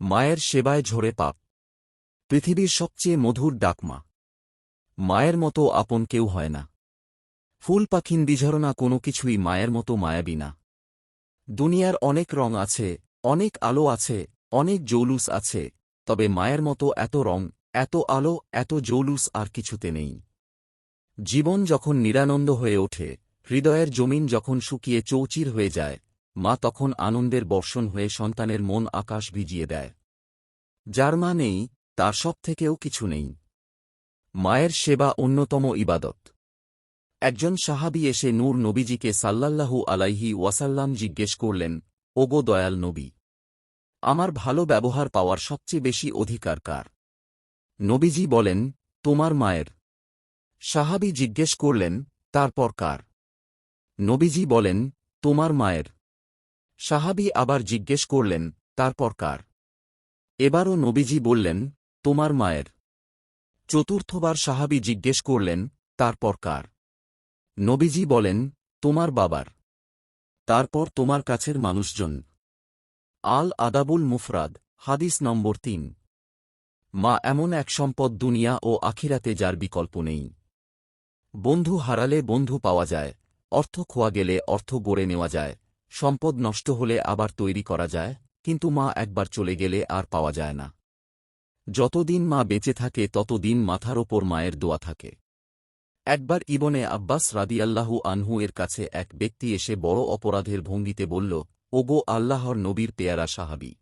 মায়ের সেবায় ঝরে পাপ। পৃথিবীর সবচেয়ে মধুর ডাকমা। মায়ের মতো আপন কেউ হয় না। ফুল পাখিন বিঝরনা কোনো কিছুই মায়ের মতো মায়াবী না। দুনিয়ার অনেক রং আছে, অনেক আলো আছে, অনেক জৌলুস আছে, তবে মায়ের মতো এত রং, এত আলো, এত জৌলুস আর কিছুতে নেই। জীবন যখন নিরানন্দ হয়ে ওঠে, হৃদয়ের জমিন যখন শুকিয়ে চৌচির হয়ে যায় মা তখন আনন্দের বর্ষণ হয়ে সন্তানের মন আকাশ ভিজিয়ে দেয়। যার মা নেই, তার সব থেকেও কিছু নেই। মায়ের সেবা অন্যতম ইবাদত। একজন সাহাবি এসে নূর নবীজিকে সাল্লাল্লাহু আলাইহি ওয়াসাল্লাম জিজ্ঞেস করলেন, ওগো দয়াল নবী, আমার ভালো ব্যবহার পাওয়ার সবচেয়ে বেশি অধিকার কার? নবীজি বলেন, তোমার মায়ের। সাহাবি জিজ্ঞেস করলেন, তারপর কার? নবীজি বলেন, তোমার মায়ের। সাহাবি আবার জিজ্ঞেস করলেন তারপর কার এবারও নবীজি বললেন, তোমার মায়ের। চতুর্থবার সাহাবি জিজ্ঞেস করলেন তারপর কার নবীজি বলেন, তোমার বাবার। তারপর তোমার কাছের মানুষজন। আল আদাবুল মুফরাদ, হাদিস নম্বর তিন। মা এমন এক সম্পদ দুনিয়া ও আখিরাতে যার বিকল্প নেই। বন্ধু হারালে বন্ধু পাওয়া যায়, অর্থ খোয়া গেলে অর্থ গড়ে নেওয়া যায়। সম্পদ নষ্ট হলে আবার তৈরি করা যায়, কিন্তু মা একবার চলে গেলে আর পাওয়া যায় না। যতদিন মা বেঁচে থাকে, ততদিন মাথার ওপর মায়ের দোয়া থাকে। একবার ইবনে আব্বাস রাদিয়াল্লাহু আনহু এর কাছে এক ব্যক্তি এসে বড় অপরাধের ভঙ্গিতে বলল, ওগো আল্লাহর নবীর পেয়ারা সাহাবি!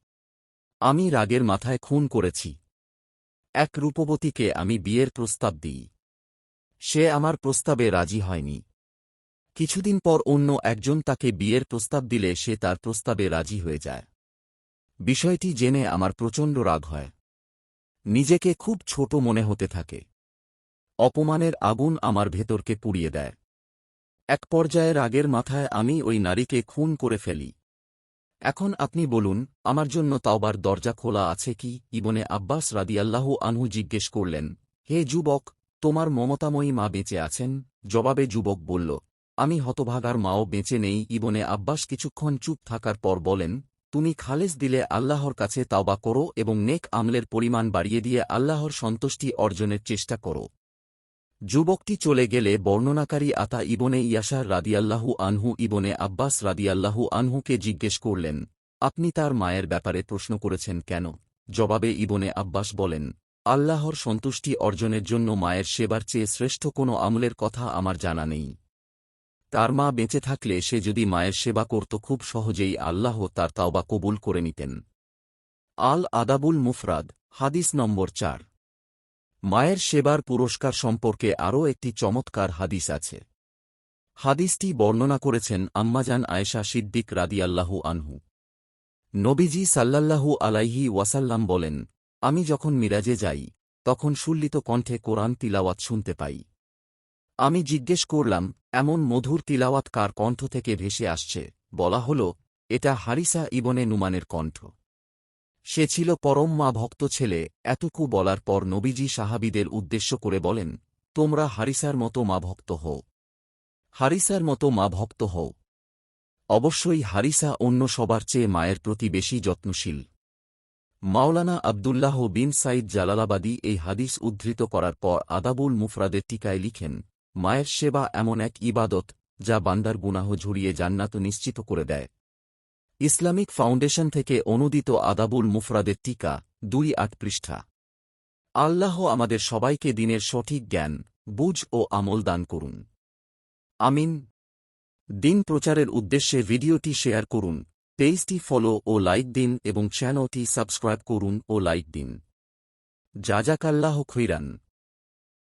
আমি রাগের মাথায় খুন করেছি। এক রূপবতীকে আমি বিয়ের প্রস্তাব দিই। সে আমার প্রস্তাবে রাজি হয়নি। কিছুদিন পর অন্য একজন তাকে বিয়ের প্রস্তাব দিলে সে তার প্রস্তাবে রাজি হয়ে যায়। বিষয়টি জেনে আমার প্রচণ্ড রাগ হয়। নিজেকে খুব ছোট মনে হতে থাকে। অপমানের আগুন আমার ভেতরকে পুড়িয়ে দেয়। এক পর্যায়ে রাগের মাথায় আমি ওই নারীকে খুন করে ফেলি। এখন আপনি বলুন, আমার জন্য তাওবার দরজা খোলা আছে কি? ইবনে আব্বাস রাদিয়াল্লাহু আনহু জিজ্ঞেস করলেন, হে যুবক, তোমার মমতাময়ী মা বেঁচে আছেন? জবাবে যুবক বলল আমি হতভাগার মাও বেঁচে নেই, ইবনে আব্বাস কিছুক্ষণ চুপ থাকার পর বলেন, তুমি খালেস দিলে আল্লাহর কাছে তাওবা করো এবং নেক আমলের পরিমাণ বাড়িয়ে দিয়ে আল্লাহর সন্তুষ্টি অর্জনের চেষ্টা করো। যুবকটি চলে গেলে বর্ণনাকারী আতা ইবনে ইয়াসার রাদিয়াল্লাহু আনহু ইবনে আব্বাস রাদিয়াল্লাহু আনহুকে জিজ্ঞেস করলেন, আপনি তার মায়ের ব্যাপারে প্রশ্ন করেছেন কেন? জবাবে ইবনে আব্বাস বলেন, আল্লাহর সন্তুষ্টি অর্জনের জন্য মায়ের সেবার চেয়ে শ্রেষ্ঠ কোনো আমলের কথা আমার জানা নেই। তার মা বেঁচে থাকলে সে যদি মায়ের সেবা করত খুব সহজেই আল্লাহ তার তাওবা কবুল করে নিতেন। আল আদাবুল মুফরাদ, হাদিস নম্বর চার। মায়ের সেবার পুরস্কার সম্পর্কে আরও একটি চমৎকার হাদিস আছে। হাদিসটি বর্ণনা করেছেন আম্মাজান আয়েশা সিদ্দিক রাদিয়াল্লাহু আনহু। নবীজি সাল্লাল্লাহু আলাইহি ওয়াসাল্লাম বলেন, আমি যখন মিরাজে যাই, তখন সুল্লিত কণ্ঠে কোরআন তিলাওয়াত শুনতে পাই। আমি জিজ্ঞেস করলাম, এমন মধুর তিলাওয়াত কার কণ্ঠ থেকে ভেসে আসছে? বলা হল, এটা হারিসা ইবনে নুমানের কণ্ঠ। সে ছিল পরম মা ভক্ত ছেলে, এতকু বলার পর নবীজি সাহাবিদের উদ্দেশ্য করে বলেন, তোমরা হারিসার মতো মা ভক্ত হও। হারিসার মতো মা ভক্ত হও। অবশ্যই হারিসা অন্য সবার চেয়ে মায়ের প্রতি বেশি যত্নশীল। মাওলানা আবদুল্লাহ বিন সাইদ জালালাবাদী এই হাদিস উদ্ধৃত করার পর আদাবুল মুফরাদের টিকায় লিখেন মায়ের সেবা এমন এক ইবাদত যা বান্দার গুনাহ ঝুরিয়ে জান্নাত নিশ্চিত করে দেয়। ইসলামিক ফাউন্ডেশন থেকে অনুদিত আদাবুল মুফরাদের টিকা, দুই আট পৃষ্ঠা। আল্লাহ আমাদের সবাইকে দিনের সঠিক জ্ঞান, বুঝ ও আমল দান করুন। আমিন। দিন প্রচারের উদ্দেশ্যে ভিডিওটি শেয়ার করুন, পেজটি ফলো ও লাইক দিন এবং চ্যানেলটি সাবস্ক্রাইব করুন ও লাইক দিন। যাজাকাল্লাহ খৈরান।